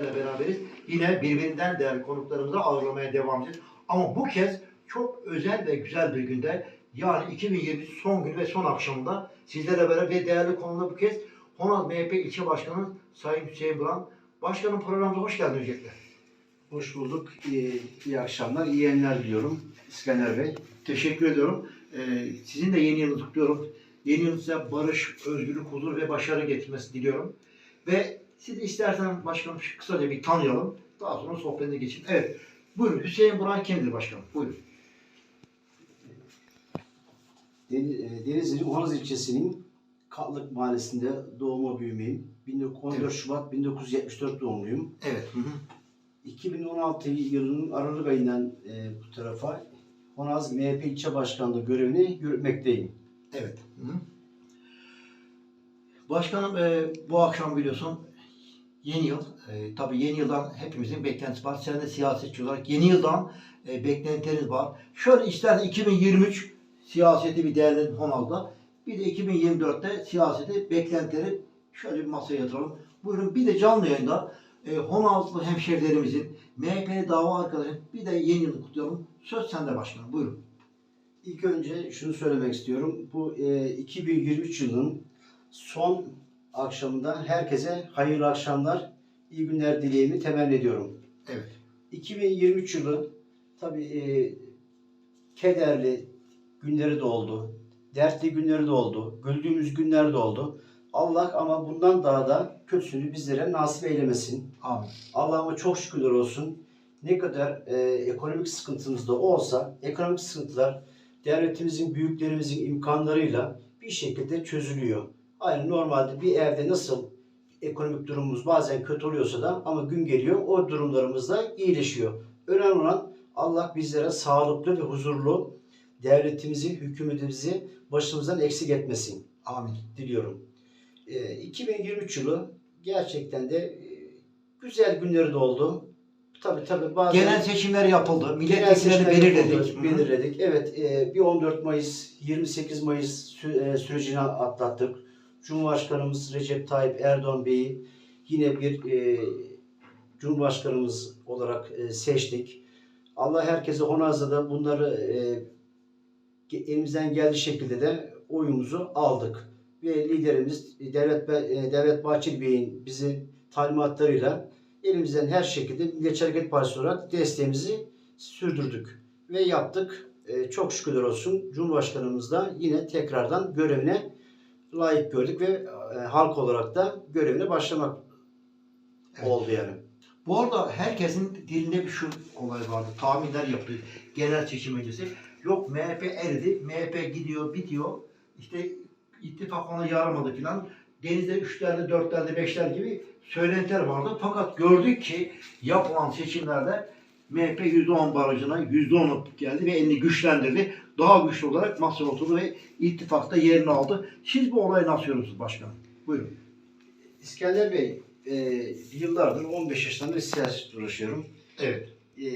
ile beraberiz. Yine birbirinden değerli konuklarımızı ağırlamaya devam edeceğiz. Ama bu kez çok özel ve güzel bir günde yani 2020 son gün ve son akşamında sizlerle beraber ve değerli konuda bu kez Honaz MHP ilçe başkanı Sayın Hüseyin Buran. Başkanım programımıza hoş geldiniz öncelikle. Hoş bulduk. İyi, iyi akşamlar, iyi yayınlar diliyorum İskender Bey. Teşekkür ediyorum. Ee, sizin de yeni yılınızı kutluyorum. Yeni yıl size barış, özgürlük, huzur ve başarı getirmesi diliyorum. Ve siz istersen başkanım kısaca bir tanıyalım. Daha sonra sohbetine geçelim. Evet. Buyurun Hüseyin Buran kimdir başkanım? Buyurun. E, Denizli Honaz ilçesinin Katlık mahallesinde doğuma büyümeyim. 14 Evet. Şubat 1974 doğumluyum. Evet. Hı hı. 2016 yılının Aralık ayından e, bu tarafa Honaz MHP ilçe başkanlığı görevini yürütmekteyim. Evet. Hı hı. Başkanım e, bu akşam biliyorsun yeni yıl. E, tabii yeni yıldan hepimizin beklentisi var. Sen de siyasetçi olarak yeni yıldan e, beklentileriniz var. Şöyle istersen 2023 siyaseti bir değerlendirin Honal'da. Bir de 2024'te siyaseti beklentileri şöyle bir masaya yatıralım. Buyurun bir de canlı yayında e, Honal'lı hemşerilerimizin MHP'li dava arkadaşın bir de yeni yılı kutlayalım. Söz sende başkanım. Buyurun. İlk önce şunu söylemek istiyorum. Bu e, 2023 yılının son akşamında herkese hayırlı akşamlar, iyi günler dileğimi temenni ediyorum. Evet. 2023 yılı tabii e, kederli günleri de oldu. Dertli günleri de oldu. Güldüğümüz günler de oldu. Allah ama bundan daha da kötüsünü bizlere nasip eylemesin. Amin. Allah'ıma çok şükürler olsun. Ne kadar e, ekonomik sıkıntımız da olsa, ekonomik sıkıntılar devletimizin, büyüklerimizin imkanlarıyla bir şekilde çözülüyor. Aynı normalde bir evde nasıl ekonomik durumumuz bazen kötü oluyorsa da ama gün geliyor o durumlarımız da iyileşiyor. Önemli olan Allah bizlere sağlıklı ve huzurlu devletimizi, hükümetimizi başımızdan eksik etmesin Amin. diliyorum. E, 2023 yılı gerçekten de e, güzel günleri de oldu. Tabii tabii bazen Genel seçimler yapıldı. Milletvekillerini belirledik. hı. belirledik. Evet, e, bir 14 Mayıs, 28 Mayıs sü- e, sürecini atlattık. Cumhurbaşkanımız Recep Tayyip Erdoğan Bey'i yine bir e, Cumhurbaşkanımız olarak e, seçtik. Allah herkese Honaz'da da bunları e, elimizden geldiği şekilde de oyumuzu aldık. Ve liderimiz Devlet, e, Devlet Bahçeli Bey'in bizi talimatlarıyla elimizden her şekilde Milliyetçi Hareket Partisi olarak desteğimizi sürdürdük ve yaptık. E, çok şükürler olsun Cumhurbaşkanımız da yine tekrardan görevine layık gördük ve e, halk olarak da görevine başlamak Evet. oldu yani. Bu arada herkesin dilinde bir şu olay vardı. Tahminler yaptı. Genel seçim öncesi. Yok MHP eridi. MHP gidiyor, bitiyor. İşte ittifak ona yaramadı filan. Denizde üçlerde, dörtlerde, beşler gibi söylentiler vardı. Fakat gördük ki yapılan seçimlerde MHP %10 barajına %10'u geldi ve elini güçlendirdi. Daha güçlü olarak masaya oturdu ve ittifakta yerini aldı. Siz bu olayı nasıl görüyorsunuz başkanım? Buyurun. İskender Bey, e, yıllardır 15 yaşından beri siyaset uğraşıyorum. Evet. E,